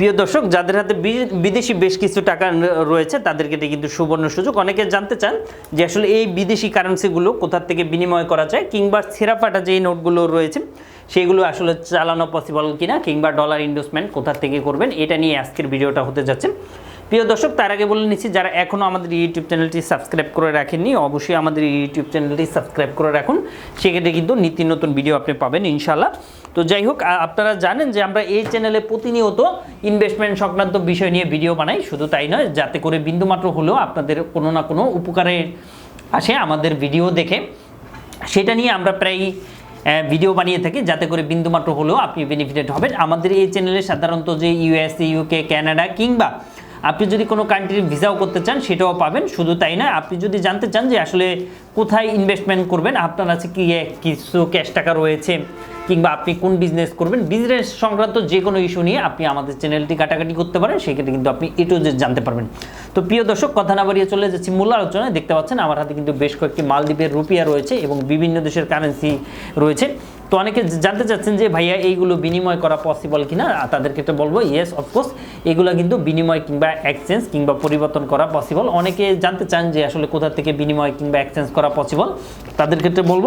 প্রিয় দর্শক, যাদের হাতে বিদেশি বেশ কিছু টাকা রয়েছে, তাদেরকে এটা কিন্তু সুবর্ণ সুযোগ। অনেকে জানতে চান যে আসলে এই বিদেশি কারেন্সিগুলো কোথা থেকে বিনিময় করা যায়, কিংবা ছেঁড়াপাটা যে নোটগুলো রয়েছে সেইগুলো আসলে চালানো পসিবল কিনা, কিংবা ডলার ইনভেস্টমেন্ট কোথা থেকে করবেন, এটা নিয়ে আজকের ভিডিওটা হতে যাচ্ছে। প্রিয় দর্শক, তার আগে বলে নিচ্ছি, যারা এখনও আমাদের ইউটিউব চ্যানেলটি সাবস্ক্রাইব করে রাখেননি, অবশ্যই আমাদের ইউটিউব চ্যানেলটি সাবস্ক্রাইব করে রাখুন। সেক্ষেত্রে কিন্তু নিত্য নতুন ভিডিও আপনি পাবেন ইনশাল্লাহ তো যাই হোক আপনারা জানেন যে আমরা এই চ্যানেলে প্রতিনিয়ত ইনভেস্টমেন্ট সংক্রান্ত বিষয় নিয়ে ভিডিও বানাই শুধু তাই নয় যাতে করে বিন্দুমাত্র হলেও আপনাদের কোনো না কোনো উপকারে আসে আমাদের ভিডিও দেখে। সেটা নিয়ে আমরা প্রায় আহ, ভিডিও বানিয়ে থাকি যাতে করে বিন্দুমাত্র হলেও আপনি বেনিফিটেড হবেন। আমাদের এই চ্যানেলে সাধারণত যে ইউএসএ ইউকে ক্যানাডা কিংবা আপনি যদি কোনো কান্ট্রির ভিসাও করতে চান সেটাও পাবেন। শুধু তাই নয় আপনি যদি জানতে চান যে আসলে কোথায় ইনভেস্টমেন্ট করবেন আপনার আছে কি কিছু ক্যাশ টাকা রয়েছে কিংবা আপনি কোন বিজনেস করবেন বিজনেস সংক্রান্ত যে কোনো ইস্যু নিয়ে আপনি আমাদের চ্যানেলটি কাটাকাটি করতে পারেন, সেক্ষেত্রে কিন্তু আপনি এটু যে জানতে পারবেন। তো প্রিয় দর্শক, কথা না বাড়িয়ে চলে যাচ্ছি মূল আলোচনায়। দেখতে পাচ্ছেন আমার হাতে কিন্তু বেশ কয়েকটি মালদ্বীপের রুপিয়া রয়েছে এবং বিভিন্ন দেশের কারেন্সি রয়েছে। তো অনেকে জানতে চাচ্ছেন যে, ভাইয়া, এইগুলো বিনিময় করা পসিবল কিনা? আর তাদেরকে তো বলব ইয়েস অফকোর্স এগুলো কিন্তু বিনিময় কিংবা এক্সচেঞ্জ কিংবা পরিবর্তন করা পসিবল অনেকে জানতে চান যে, আসলে কোথা থেকে বিনিময় কিংবা এক্সচেঞ্জ করা পসিবল তাদের ক্ষেত্রে বলব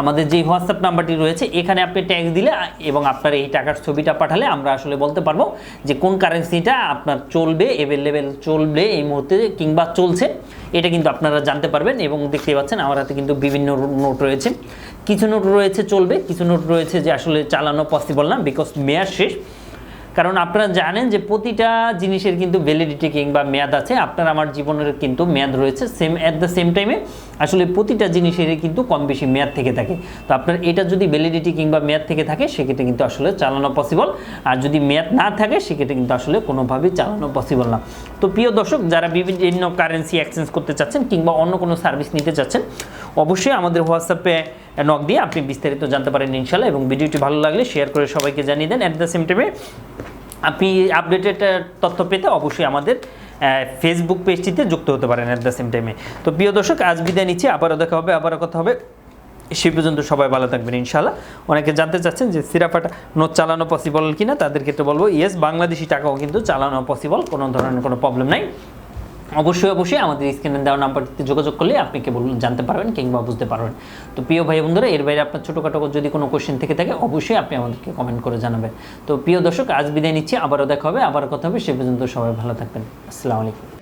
আমাদের যে হোয়াটসঅ্যাপ নাম্বারটি রয়েছে, এখানে আপনি ট্যাক্স দিলে এবং আপনার এই টাকার ছবিটা পাঠালে আমরা আসলে বলতে পারব যে কোন কারেন্সিটা আপনার চলবে অ্যাভেলেবেল চলবে এই মুহূর্তে কিংবা চলছে। এটা কিন্তু আপনারা জানতে পারবেন এবং দেখতে পাচ্ছেন আমার হাতে কিন্তু বিভিন্ন নোট রয়েছে। কিছু নোট রয়েছে চলবে, কিছু নোট রয়েছে যে আসলে চালানো পসিবল না বিকজ মেয়াদ শেষ। কারণ আপনারা জানেন যে প্রতিটা জিনিসের কিন্তু ভ্যালিডিটি কিংবা মেয়াদ আছে। আপনার আমার জীবনের কিন্তু মেয়াদ রয়েছে সেম অ্যাট দ্য সেম টাইমে আসলে প্রতিটা জিনিসেরই কিন্তু কম বেশি মেয়াদ থেকে থাকে। তো আপনার এটা যদি ভ্যালিডিটি কিংবা মেয়াদ থেকে থাকে, সেক্ষেত্রে কিন্তু আসলে চালানো পসিবল আর যদি মেয়াদ না থাকে, সেক্ষেত্রে কিন্তু আসলে কোনোভাবেই চালানো পসিবল না। তো প্রিয় দর্শক, যারা বিভিন্ন কারেন্সি এক্সচেঞ্জ করতে চাচ্ছেন কিংবা অন্য কোনো সার্ভিস নিতে চাচ্ছেন, অবশ্যই আমাদের হোয়াটসঅ্যাপে নক দিয়ে আপনি বিস্তারিত জানতে পারেন ইনশাল্লাহ এবং ভিডিওটি ভালো লাগলে শেয়ার করে সবাইকে জানিয়ে দেন অ্যাট দ্য সেম টাইমে আপনি আপডেটেড তথ্য পেতে অবশ্যই আমাদের ফেসবুক পেজটিতে যুক্ত হতে পারেন অ্যাট দ্য সেম টাইমে তো প্রিয় দর্শক, আজ বিদায় নিচ্ছি, আবারও দেখা হবে, আবারও কথা হবে। সে পর্যন্ত সবাই ভালো থাকবেন ইনশাল্লাহ অনেকে জানতে চাচ্ছেন যে সিরাফাটা নোট চালানো পসিবল কিনা তাদের ক্ষেত্রে বলব ইয়েস বাংলাদেশি টাকাও কিন্তু চালানো পসিবল কোনো ধরনের কোনো প্রবলেম নাই। অবশ্যই অবশ্যই আমাদের স্ক্রিনে দেওয়া নাম্বারটিতে যোগাযোগ করলে আপনি কেবল জানতে পারবেন কিংবা বুঝতে পারবেন। তো প্রিয় ভাই বন্ধুরা, এর বাইরে আপনার ছোটোখাটো যদি কোনো কোশ্চেন থেকে থাকে, অবশ্যই আপনি আমাদেরকে কমেন্ট করে জানাবেন। তো প্রিয় দর্শক, আজ বিদায় নিচ্ছি, আবারও দেখা হবে আবার কথা হবে, সে পর্যন্ত সবাই ভালো থাকবেন। আসসালামু আলাইকুম।